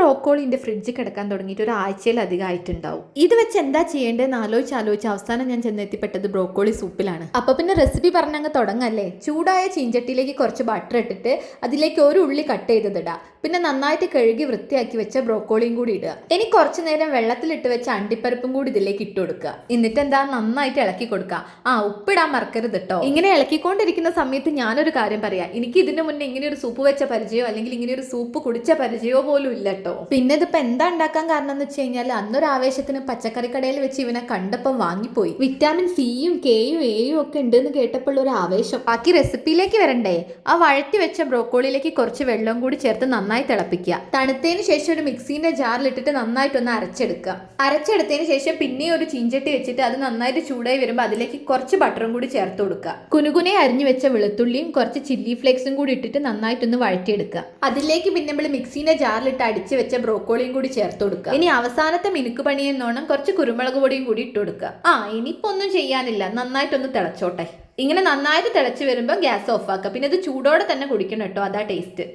ബ്രോക്കോളിന്റെ ഫ്രിഡ്ജിൽ കിടക്കാൻ തുടങ്ങിയിട്ട് ഒരു ആഴ്ചയിലധികം ആയിട്ടുണ്ടാവും. ഇത് വെച്ച് എന്താ ചെയ്യേണ്ടതെന്ന് ആലോചിച്ച് ആലോചിച്ച് അവസാനം ഞാൻ ചെന്നെത്തിപ്പെട്ടത് ബ്രോക്കോളി സൂപ്പിലാണ്. അപ്പൊ പിന്നെ റെസിപ്പി പറഞ്ഞങ്ങ് തുടങ്ങല്ലേ? ചൂടായ ചീഞ്ചട്ടിയിലേക്ക് കുറച്ച് ബട്ടർ ഇട്ടിട്ട് അതിലേക്ക് ഒരു ഉള്ളി കട്ട് ചെയ്തതിടുക പിന്നെ നന്നായിട്ട് കഴുകി വൃത്തിയാക്കി വെച്ച ബ്രോക്കോളിയും കൂടി ഇടുക. ഇനി കുറച്ച് നേരം വെള്ളത്തിലിട്ട് വെച്ച അണ്ടിപ്പരിപ്പും കൂടി ഇതിലേക്ക് ഇട്ട് കൊടുക്കുക. എന്നിട്ട് എന്താ നന്നായിട്ട് ഇളക്കി കൊടുക്കുക. ആ ഉപ്പിടാൻ മറക്കരുത് കേട്ടോ ഇങ്ങനെ ഇളക്കിക്കൊണ്ടിരിക്കുന്ന സമയത്ത് ഞാനൊരു കാര്യം പറയാം. എനിക്ക് ഇതിന് മുന്നേ ഇങ്ങനെ ഒരു സൂപ്പ് വെച്ച പരിചയമോ അല്ലെങ്കിൽ ഇങ്ങനെ ഒരു സൂപ്പ് കുടിച്ച പരിചയമോ പോലും ഇല്ല കേട്ടോ പിന്നെ ഇതിപ്പോ എന്താ ഉണ്ടാക്കാൻ കാരണം എന്ന് വെച്ച് കഴിഞ്ഞാൽ അന്നൊരു ആവേശത്തിന് പച്ചക്കറി കടയിൽ വെച്ച് ഇവനെ കണ്ടപ്പം വാങ്ങിപ്പോയി. വിറ്റാമിൻ സിയും കെയും എയും ഒക്കെ ഉണ്ട് എന്ന് കേട്ടപ്പോൾ ഒരു ആവേശം. ബാക്കി റെസിപ്പിയിലേക്ക് വരണ്ടേ? ആ വഴറ്റി വെച്ച ബ്രോക്കോളിയിലേക്ക് കുറച്ച് വെള്ളം കൂടി ചേർത്ത് നന്നായി തിളപ്പിക്കുക. തണുത്തതിന് ശേഷം ഒരു മിക്സിന്റെ നന്നായിട്ട് ഒന്ന് അരച്ചെടുക്കുക. അരച്ചെടുത്തതിന് ശേഷം പിന്നെയും ഒരു ചീഞ്ചട്ടി വെച്ചിട്ട് അത് നന്നായിട്ട് ചൂടായി വരുമ്പോൾ അതിലേക്ക് കുറച്ച് ബട്ടറും കൂടി ചേർത്ത് കൊടുക്കുക. കുനുകുനെ അരിഞ്ഞു വെച്ച വെളുത്തുള്ളിയും കുറച്ച് ചില്ലി ഫ്ലേക്സും കൂടി ഇട്ടിട്ട് നന്നായിട്ടൊന്ന് വഴറ്റിയെടുക്കുക. അതിലേക്ക് പിന്നെ നമ്മൾ മിക്സിന്റെ ജാറിലിട്ട് അടിച്ച് വെച്ച ബ്രോക്കോളിയും കൂടി ചേർത്ത് കൊടുക്കുക. ഇനി അവസാനത്തെ മിനുക്ക് പണിയെന്നോണം കുറച്ച് കുരുമുളക് പൊടിയും കൂടി ഇട്ട് കൊടുക്കുക. ആ ഇനിയിപ്പോ ഒന്നും ചെയ്യാനില്ല. നന്നായിട്ടൊന്ന് തിളച്ചോട്ടെ. ഇങ്ങനെ നന്നായിട്ട് തിളച്ച് വരുമ്പോൾ ഗ്യാസ് ഓഫ് ആക്കുക. പിന്നെ ഇത് ചൂടോടെ തന്നെ കുടിക്കണം കേട്ടോ. അതാ ടേസ്റ്റ്